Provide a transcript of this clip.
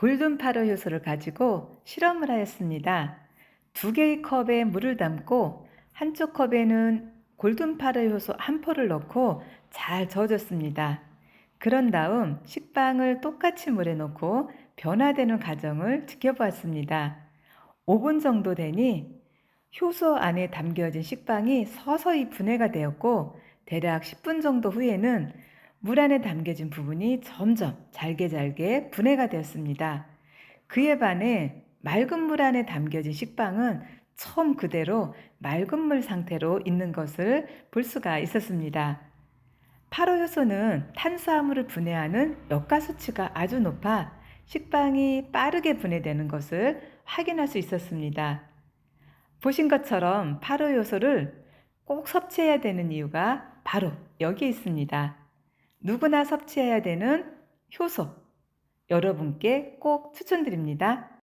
골든 파로 효소를 가지고 실험을 하였습니다. 두 개의 컵에 물을 담고 한쪽 컵에는 골든 파로 효소 한 포를 넣고 잘 저어줬습니다. 그런 다음 식빵을 똑같이 물에 넣고 변화되는 과정을 지켜보았습니다. 5분 정도 되니 효소 안에 담겨진 식빵이 서서히 분해가 되었고 대략 10분 정도 후에는 물 안에 담겨진 부분이 점점 잘게 잘게 분해가 되었습니다. 그에 반해 맑은 물 안에 담겨진 식빵은 처음 그대로 맑은 물 상태로 있는 것을 볼 수가 있었습니다. 파로 효소는 탄수화물을 분해하는 역가 수치가 아주 높아 식빵이 빠르게 분해되는 것을 확인할 수 있었습니다. 보신 것처럼 파로 요소를 꼭 섭취해야 되는 이유가 바로 여기에 있습니다. 누구나 섭취해야 되는 효소. 여러분께 꼭 추천드립니다.